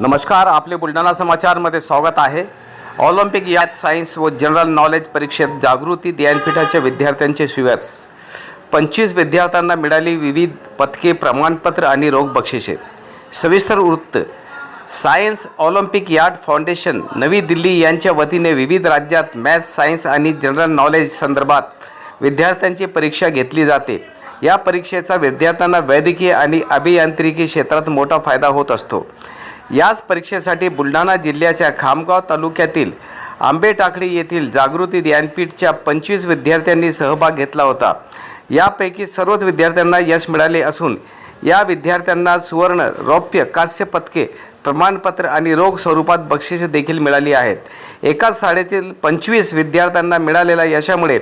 नमस्कार आपले बुलढाणा समाचारमध्ये स्वागत आहे. ऑलिम्पिक यात सायन्स व जनरल नॉलेज परीक्षेत जागृती ज्ञानपीठाच्या विद्यार्थ्यांचे शिवर्स पंचवीस विद्यार्थ्यांना मिळाली विविध पथके प्रमाणपत्र आणि रोख बक्षिसे. सविस्तर वृत्त. सायन्स ऑलिम्पिक यार्ड फाउंडेशन नवी दिल्ली यांच्या वतीने विविध राज्यात मॅथ्स सायन्स आणि जनरल नॉलेज संदर्भात विद्यार्थ्यांची परीक्षा घेतली जाते. या परीक्षेचा विद्यार्थ्यांना वैद्यकीय आणि अभियांत्रिकी क्षेत्रात मोठा फायदा होत असतो. याच परीक्षेसाठी बुलढाणा जिल्ह्याच्या खामगाव तालुक्यातील आंबेटाकडी येथील जागृती ज्ञानपीठच्या पंचवीस विद्यार्थ्यांनी सहभाग घेतला होता. यापैकी सर्वच विद्यार्थ्यांना यश मिळाले असून या विद्यार्थ्यांना सुवर्ण रौप्य कांस्य पदके प्रमाणपत्र आणि रोख स्वरूपात बक्षिसे देखील मिळाली आहेत. एकाच शाळेतील पंचवीस विद्यार्थ्यांना मिळालेल्या यशामुळे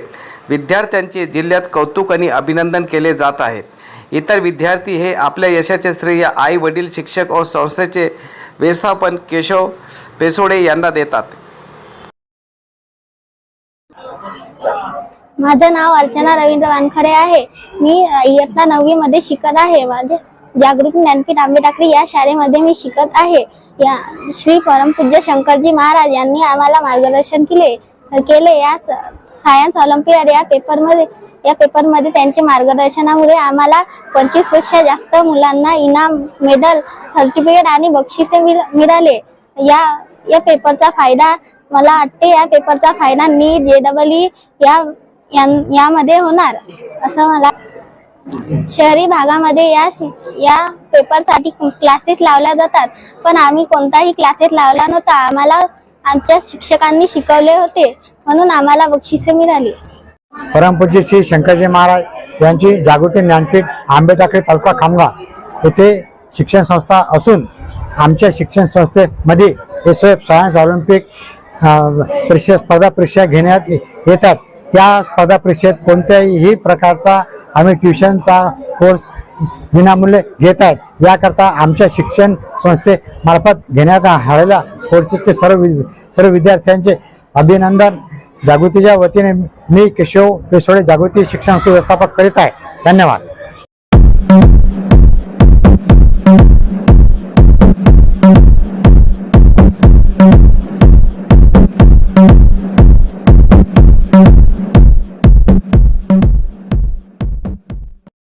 विद्यार्थ्यांचे जिल्ह्यात कौतुक आणि अभिनंदन केले जात आहे. इतर विद्यार्थी हे आपल्या यशाचे श्रेय आई वडील शिक्षक व संस्थेचे व्यवस्थापन केशव पेसोडे यांना देतात. माझं नाव अर्चना रवींद्र वानखरे आहे. मी इयत्ता नववी मध्ये शिकत आहे. माझे जागृती ज्ञानपीठ आंबे या शाळेमध्ये मी शिकत आहे. या श्री परमपूज्य शंकरजी महाराज यांनी आम्हाला मार्गदर्शन केले केले. या सायन्स ऑलिम्पियाड या पेपरमध्ये या पेपरमध्ये त्यांच्या मार्गदर्शनामुळे आम्हाला पंचवीसपेक्षा जास्त मुलांना इनाम मेडल सर्टिफिकेट आणि बक्षिसे मिळाले. या या पेपरचा फायदा मला वाटते या पेपरचा फायदा नीट जे डबल ई या यां- यामध्ये होणार असं मला शहरी भागामध्ये या या पेपरसाठी क्लासेस लावल्या जातात. पण आम्ही कोणताही क्लासेस लावला नव्हता. आम्हाला आमच्या शिक्षकांनी शिकवले होते. म्हणून आम्हाला बक्षिसे मिळाली. परमपूज्य श्री शंकरजी महाराज यांची जागृती ज्ञानपीठ आंबेटाकळी तालुका खामगाव येथे शिक्षण संस्था असून आमच्या शिक्षण संस्थेमध्ये एस एफ सायन्स ऑलिम्पिक परीक्षा स्पर्धा परीक्षा घेण्यात ये- येतात. त्या स्पर्धा परीक्षेत कोणत्याही प्रकारचा आम्ही ट्युशनचा कोर्स विनामूल्य घेत आहेत याकरता आमच्या शिक्षण संस्थेमार्फत घेण्यात आलेल्या कोर्सेसचे सर्व वि- सर्व विद्यार्थ्यांचे अभिनंदन. जागृतीच्या वतीने मी केशव पेशोळे जागृती शिक्षण व्यवस्थापक करीत आहे. धन्यवाद.